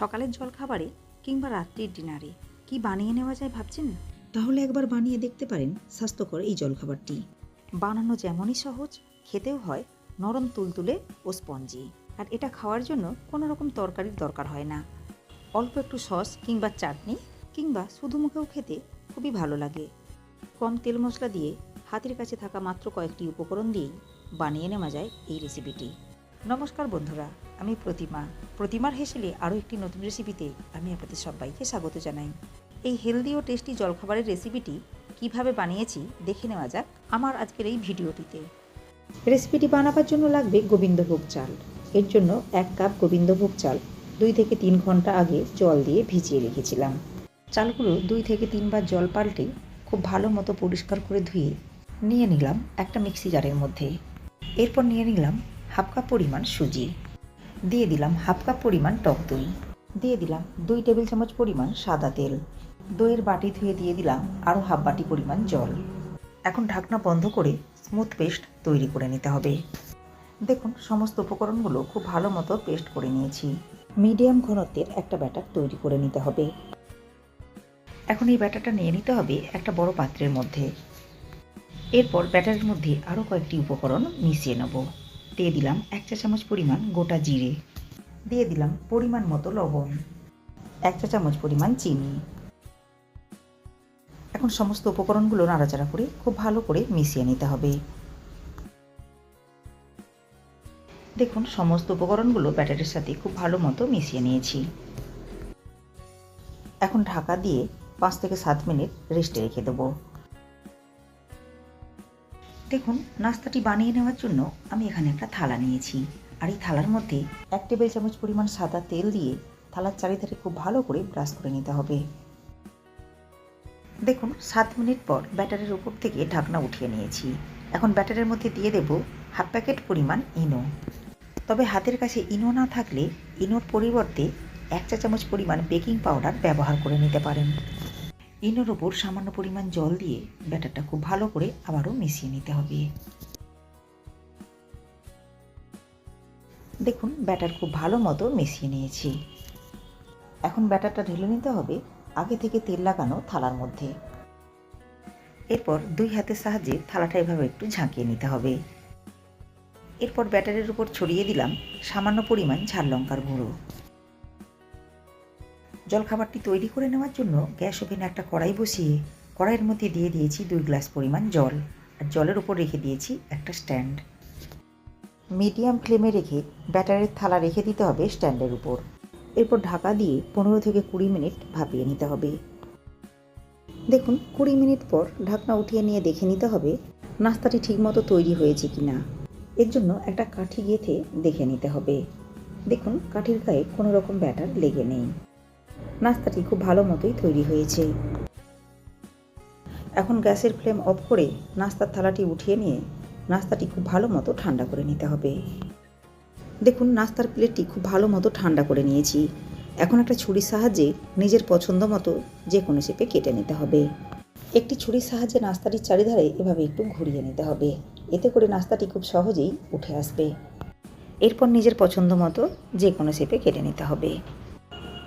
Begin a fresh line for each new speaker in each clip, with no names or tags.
সকালের জলখাবারে কিংবা রাত্রির ডিনারে। কি বানিয়ে নেওয়া যায় ভাবছেন? তাহলে একবার বানিয়ে দেখতে পারেন স্বাস্থ্যকর এই জলখাবারটি। বানানো যেমনই সহজ খেতেও হয় নরম তুলতুলে ও স্পঞ্জি। আর এটা খাওয়ার জন্য কোনো রকম তরকারির দরকার হয় না। অল্প একটু সস কিংবা চাটনি কিংবা শুধু মুখেও খেতে খুবই ভালো লাগে। কম তেল মশলা দিয়ে হাতের কাছে থাকা মাত্র কয়েকটি উপকরণ দিয়েই বানিয়ে নেওয়া যায় এই রেসিপিটি। নমস্কার বন্ধুরা, আমি প্রতিমা। প্রতিমার হেসেলে আরও একটি নতুন রেসিপিতে আমি আপনাদের সবাইকে স্বাগত জানাই। এই হেলদি ও টেস্টি জলখাবারের রেসিপিটি কীভাবে বানিয়েছি দেখে নেওয়া যাক আমার আজকের এই ভিডিওটিতে। রেসিপিটি বানাবার জন্য লাগবে গোবিন্দভোগ চাল। এর জন্য এক কাপ গোবিন্দভোগ চাল দুই থেকে তিন ঘণ্টা আগে জল দিয়ে ভিজিয়ে রেখেছিলাম। চালগুলো দুই থেকে তিনবার জল পাল্টে খুব ভালো মতো পরিষ্কার করে ধুয়ে নিয়ে নিলাম একটা মিক্সি জারের মধ্যে। এরপর নিয়ে নিলাম হাফ কাপ পরিমাণ সুজি। দিয়ে দিলাম হাফ কাপ পরিমাণ টক দই। দিয়ে দিলাম দুই টেবিল চামচ পরিমাণ সাদা তেল। দইয়ের বাটি ধুয়ে দিয়ে দিলাম আরও হাফ বাটি পরিমাণ জল। এখন ঢাকনা বন্ধ করে স্মুথ পেস্ট তৈরি করে নিতে হবে। দেখুন, সমস্ত উপকরণগুলো খুব ভালো মতো পেস্ট করে নিয়েছি। মিডিয়াম ঘনত্বের একটা ব্যাটার তৈরি করে নিতে হবে। এখন এই ব্যাটারটা নিয়ে নিতে হবে একটা বড় পাত্রের মধ্যে। এরপর ব্যাটারের মধ্যে আরও কয়েকটি উপকরণ মিশিয়ে নেব। দিয়ে দিলাম এক চা চামচ পরিমাণ গোটা জিরে। দিয়ে দিলাম পরিমাণ মতো লবণ। এক চা চামচ পরিমাণ চিনি। এখন সমস্ত উপকরণগুলো নাড়াচাড়া করে খুব ভালো করে মিশিয়ে নিতে হবে। দেখুন, সমস্ত উপকরণগুলো ব্যাটারের সাথে খুব ভালো মতো মিশিয়ে নিয়েছি। এখন ঢাকা দিয়ে পাঁচ থেকে সাত মিনিট রেস্টে রেখে দেবো। দেখুন, নাস্তাটি বানিয়ে নেওয়ার জন্য আমি এখানে একটা থালা নিয়েছি। আর এই থালার মধ্যে এক টেবিল চামচ পরিমাণ সাদা তেল দিয়ে থালার চারিধারে খুব ভালো করে ব্রাশ করে নিতে হবে। দেখুন, সাত মিনিট পর ব্যাটারের উপর থেকে ঢাকনা উঠিয়ে নিয়েছি। এখন ব্যাটারের মধ্যে দিয়ে দেব হাফ প্যাকেট পরিমাণ ইনো। তবে হাতের কাছে ইনো না থাকলে ইনোর পরিবর্তে এক চা চামচ পরিমাণ বেকিং পাউডার ব্যবহার করে নিতে পারেন। ইনোর ওপর সামান্য পরিমাণ জল দিয়ে ব্যাটারটা খুব ভালো করে আবারও মিশিয়ে নিতে হবে। দেখুন, ব্যাটার খুব ভালো মতো মিশিয়ে নিয়েছি। এখন ব্যাটারটা ঢেলে নিতে হবে আগে থেকে তেল লাগানো থালার মধ্যে। এরপর দুই হাতের সাহায্যে থালাটা এভাবে একটু ঝাঁকিয়ে নিতে হবে। এরপর ব্যাটারের উপর ছড়িয়ে দিলাম সামান্য পরিমাণ ঝাল লঙ্কার গুঁড়ো। জলখাবারটি তৈরি করে নেওয়ার জন্য গ্যাস ওভেনে একটা কড়াই বসিয়ে কড়াইয়ের মধ্যে দিয়ে দিয়েছি দুই গ্লাস পরিমাণ জল। আর জলের উপর রেখে দিয়েছি একটা স্ট্যান্ড। মিডিয়াম ফ্লেমে রেখে ব্যাটারের থালা রেখে দিতে হবে স্ট্যান্ডের উপর। এরপর ঢাকা দিয়ে পনেরো থেকে কুড়ি মিনিট ভাপিয়ে নিতে হবে। দেখুন, কুড়ি মিনিট পর ঢাকনা উঠিয়ে নিয়ে দেখে নিতে হবে নাস্তাটি ঠিকমতো তৈরি হয়েছে কি না এর জন্য একটা কাঠি গেঁথে দেখে নিতে হবে। দেখুন, কাঠির গায়ে কোনো রকম ব্যাটার লেগে নেই। নাস্তাটি খুব ভালো মতোই তৈরি হয়েছে। এখন গ্যাসের ফ্লেম অফ করে নাস্তার থালাটি উঠিয়ে নিয়ে নাস্তাটি খুব ভালো মতো ঠান্ডা করে নিতে হবে। দেখুন, নাস্তার প্লেটটি খুব ভালো মতো ঠান্ডা করে নিয়েছি। এখন একটা ছুরির সাহায্যে নিজের পছন্দ মতো যে কোনো শেপে কেটে নিতে হবে। একটি ছুরির সাহায্যে নাস্তাটির চারিধারে এভাবে একটু ঘুরিয়ে নিতে হবে। এতে করে নাস্তাটি খুব সহজেই উঠে আসবে। এরপর নিজের পছন্দ মতো যে কোনো শেপে কেটে নিতে হবে।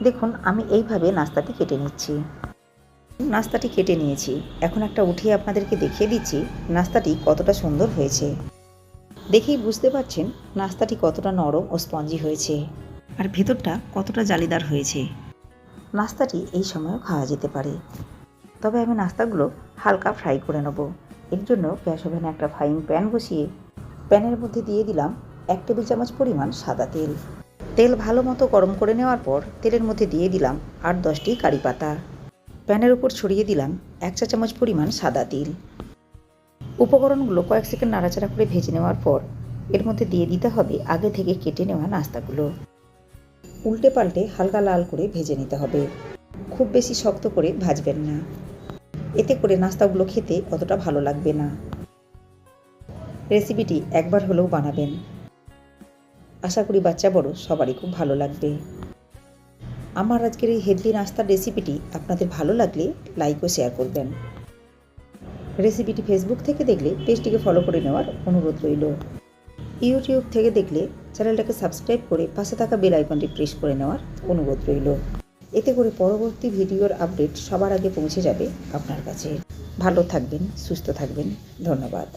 দেখুন, আমি এইভাবে নাস্তাটি কেটে নিচ্ছি। নাস্তাটি কেটে নিয়েছি। এখন একটা উঠিয়ে আপনাদেরকে দেখিয়ে দিচ্ছি নাস্তাটি কতটা সুন্দর হয়েছে। দেখেই বুঝতে পারছেন নাস্তাটি কতটা নরম ও স্পঞ্জি হয়েছে। আর ভেতরটা কতটা জালিদার হয়েছে। নাস্তাটি এই সময়ও খাওয়া যেতে পারে। তবে আমি নাস্তাগুলো হালকা ফ্রাই করে নেব। এর জন্য গ্যাস ওভেনে একটা ফ্রাইং প্যান বসিয়ে প্যানের মধ্যে দিয়ে দিলাম এক টেবিল চামচ পরিমাণ সাদা তেল। তেল ভালো মতো গরম করে নেওয়ার পর তেলের মধ্যে দিয়ে দিলাম আট দশটি কারি পাতা। প্যানের উপর ছড়িয়ে দিলাম এক চা চামচ পরিমাণ সাদা তিল। উপকরণগুলো কয়েক সেকেন্ড নাড়াচাড়া করে ভেজে নেওয়ার পর এর মধ্যে দিয়ে দিতে হবে আগে থেকে কেটে নেওয়া নাস্তাগুলো। উল্টে পাল্টে হালকা লাল করে ভেজে নিতে হবে। খুব বেশি শক্ত করে ভাজবেন না। এতে করে নাস্তাগুলো খেতে অতটা ভালো লাগবে না। রেসিপিটি একবার হলেও বানাবেন। আশা করি বাচ্চা বড়, সবারই খুব ভালো লাগবে। আমার আজকের এই হেলদি নাস্তার রেসিপিটি আপনাদের ভালো লাগলে লাইক ও শেয়ার করবেন। রেসিপিটি ফেসবুক থেকে দেখলে পেজটিকে ফলো করে নেওয়ার অনুরোধ রইল। ইউটিউব থেকে দেখলে চ্যানেলটাকে সাবস্ক্রাইব করে পাশে থাকা বেল আইকনটি প্রেস করে নেওয়ার অনুরোধ রইল। এতে করে পরবর্তী ভিডিওর আপডেট সবার আগে পৌঁছে যাবে আপনার কাছে। ভালো থাকবেন, সুস্থ থাকবেন, ধন্যবাদ।